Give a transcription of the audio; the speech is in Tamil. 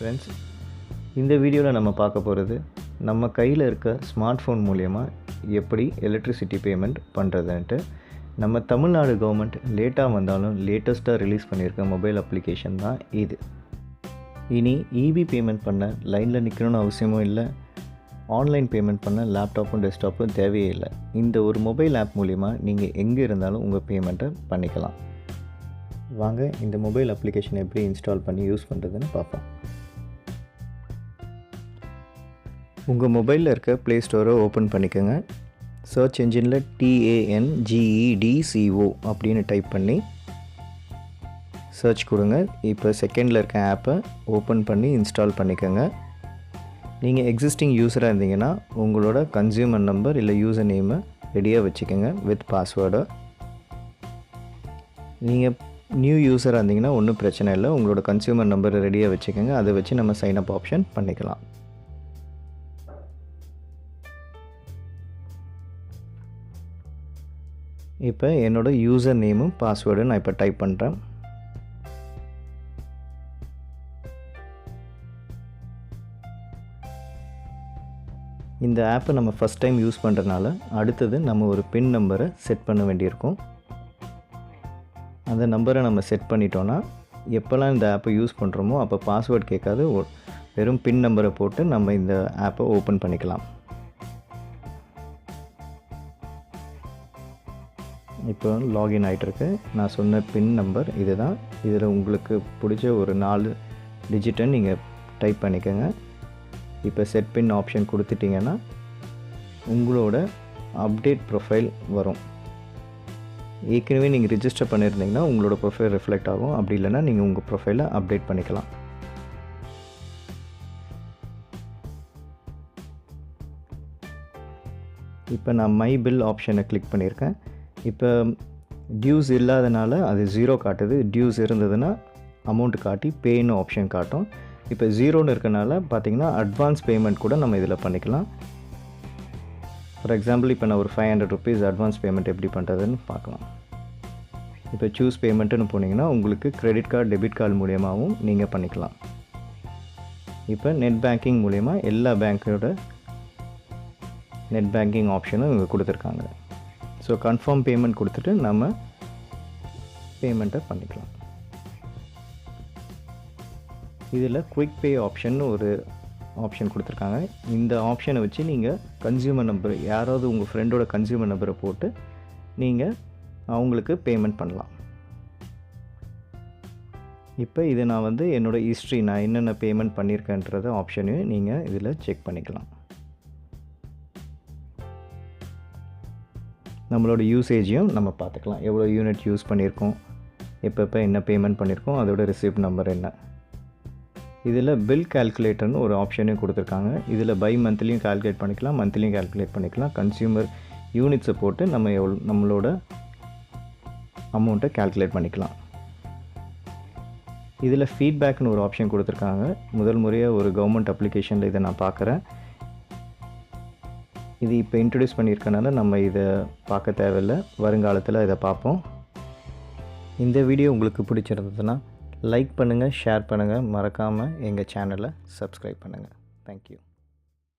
ஃப்ரெண்ட்ஸ் இந்த வீடியோவில் நம்ம பார்க்க போகிறது நம்ம கையில் இருக்க ஸ்மார்ட் ஃபோன் மூலயமா எப்படி எலக்ட்ரிசிட்டி பேமெண்ட் பண்ணுறதுன்ட்டு நம்ம தமிழ்நாடு கவர்மெண்ட் லேட்டாக வந்தாலும் லேட்டஸ்ட்டாக ரிலீஸ் பண்ணியிருக்க மொபைல் அப்ளிகேஷன் தான் இது. இனி இபி பேமெண்ட் பண்ண லைனில் நிற்கணும்னு அவசியமும் இல்லை. ஆன்லைன் பேமெண்ட் பண்ண லேப்டாப்பும் டெஸ்க்டாப்பும் தேவையே இல்லை. இந்த ஒரு மொபைல் ஆப் மூலிமா நீங்கள் எங்கே இருந்தாலும் உங்கள் பேமெண்ட்டை பண்ணிக்கலாம். வாங்க இந்த மொபைல் அப்ளிகேஷன் எப்படி இன்ஸ்டால் பண்ணி யூஸ் பண்ணுறதுன்னு பார்ப்போம். உங்கள் மொபைலில் இருக்க ப்ளே ஸ்டோரை ஓப்பன் பண்ணிக்கோங்க. சர்ச் என்ஜினில் டிஏஎன்ஜிஇடிசிஓ அப்படின்னு டைப் பண்ணி சர்ச் கொடுங்க. இப்போ செகண்டில் இருக்க ஆப்பை ஓப்பன் பண்ணி இன்ஸ்டால் பண்ணிக்கோங்க. நீங்கள் எக்ஸிஸ்டிங் யூஸராக இருந்தீங்கன்னா உங்களோட கன்சியூமர் நம்பர் இல்லை யூசர் நேமை ரெடியாக வச்சுக்கோங்க வித் பாஸ்வேர்டு நீங்கள் நியூ யூஸராக இருந்தீங்கன்னா ஒன்றும் பிரச்சனை இல்லை. உங்களோட கன்சியூமர் நம்பரை ரெடியாக வச்சுக்கோங்க. அதை வச்சு நம்ம சைன் அப் ஆப்ஷன் பண்ணிக்கலாம். இப்போ என்னோடய யூசர் நேமும் பாஸ்வேர்டும் நான் இப்போ டைப் பண்ணுறேன் இந்த ஆப்பை நம்ம ஃபஸ்ட் டைம் யூஸ் பண்ணுறதுனால அடுத்தது நம்ம ஒரு பின் நம்பரை செட் பண்ண வேண்டியிருக்கும். அந்த நம்பரை நம்ம செட் பண்ணிட்டோன்னா எப்போல்லாம் இந்த ஆப்பை யூஸ் பண்ணுறோமோ அப்போ பாஸ்வேர்ட் கேட்காது. வெறும் பின் நம்பரை போட்டு நம்ம இந்த ஆப்பை ஓப்பன் பண்ணிக்கலாம். இப்போ லாகின் ஆகிட்டுருக்கு நான் சொன்ன பின் நம்பர் இது தான் இதில் உங்களுக்கு பிடிச்ச ஒரு நாலு டிஜிட்டை நீங்கள் டைப் பண்ணிக்கோங்க. இப்போ செட் பின் ஆப்ஷன் கொடுத்துட்டிங்கன்னா உங்களோட அப்டேட் ப்ரொஃபைல் வரும். ஏற்கனவே நீங்கள் ரிஜிஸ்டர் பண்ணியிருந்தீங்கன்னா உங்களோட ப்ரொஃபைல் ரிஃப்ளெக்ட் ஆகும். அப்படி இல்லைன்னா நீங்கள் உங்கள் ப்ரொஃபைலை அப்டேட் பண்ணிக்கலாம். இப்போ நான் மை பில் ஆப்ஷனை கிளிக் பண்ணியிருக்கேன். இப்போ டியூஸ் இல்லாதனால அது ஜீரோ காட்டுது. டியூஸ் இருந்ததுன்னா அமௌண்ட் காட்டி பேன்னு ஆப்ஷன் காட்டும். இப்போ ஜீரோன்னு இருக்கனால பார்த்திங்கன்னா அட்வான்ஸ் பேமெண்ட் கூட நம்ம இதில் பண்ணிக்கலாம். ஃபார் எக்ஸாம்பிள் இப்போ நான் ஒரு five hundred rupees advance payment எப்படி பண்ணுறதுன்னு பார்க்கலாம். இப்போ சூஸ் பேமெண்ட்டுன்னு போனீங்கன்னா உங்களுக்கு கிரெடிட் கார்டு டெபிட் கார்டு மூலியமாகவும் நீங்கள் பண்ணிக்கலாம். இப்போ நெட் பேங்கிங் மூலயமா எல்லா பேங்க்கோட நெட் பேங்கிங் ஆப்ஷனும் இங்கே கொடுத்துருக்காங்க. ஸோ கன்ஃபார்ம் பேமெண்ட் கொடுத்துட்டு நம்ம பேமெண்ட்டை பண்ணிக்கலாம். இதில் குயிக் பே ஆப்ஷன் ஒரு ஆப்ஷன் கொடுத்துருக்காங்க. இந்த ஆப்ஷனை வச்சு நீங்கள் கன்சியூமர் நம்பர் யாராவது உங்கள் ஃப்ரெண்டோட கன்சியூமர் நம்பரை போட்டு நீங்கள் அவங்களுக்கு பேமெண்ட் பண்ணலாம். இப்போ இதை நான் வந்து என்னோடய ஹிஸ்ட்ரி நான் என்னென்ன பேமெண்ட் பண்ணியிருக்கேன்றத ஆப்ஷனையும் நீங்கள் இதில் செக் பண்ணிக்கலாம். நம்மளோட யூசேஜையும் நம்ம பார்த்துக்கலாம். எவ்வளோ யூனிட் யூஸ் பண்ணியிருக்கோம் எப்பப்போ என்ன பேமெண்ட் பண்ணியிருக்கோம் அதோட ரிசிப்ட் நம்பர் என்ன. இதில் பில் கால்குலேட்டர்னு ஒரு ஆப்ஷனையும் கொடுத்துருக்காங்க. இதில் பை மந்த்லியும் கால்குலேட் பண்ணிக்கலாம் மந்த்லியும் கால்குலேட் பண்ணிக்கலாம். கன்சியூமர் யூனிட்ஸை போட்டு நம்ம எவ்வளோ நம்மளோட அமௌண்ட்டை கால்குலேட் பண்ணிக்கலாம். இதில் ஃபீட்பேக்னு ஒரு ஆப்ஷன் கொடுத்துருக்காங்க. முதல் முறையாக ஒரு கவர்மெண்ட் அப்ளிகேஷனில் இதை நான் பார்க்குறேன். இது இப்போ இன்ட்ரடியூஸ் பண்ணியிருக்கனால நம்ம இதை பார்க்க தேவையில்லை. வருங்காலத்தில் இதை பார்ப்போம். இந்த வீடியோ உங்களுக்கு பிடிச்சிருந்ததுன்னா லைக் பண்ணுங்கள் ஷேர் பண்ணுங்கள் மறக்காமல் எங்கள் சேனலை சப்ஸ்கிரைப் பண்ணுங்கள் தேங்க்யூ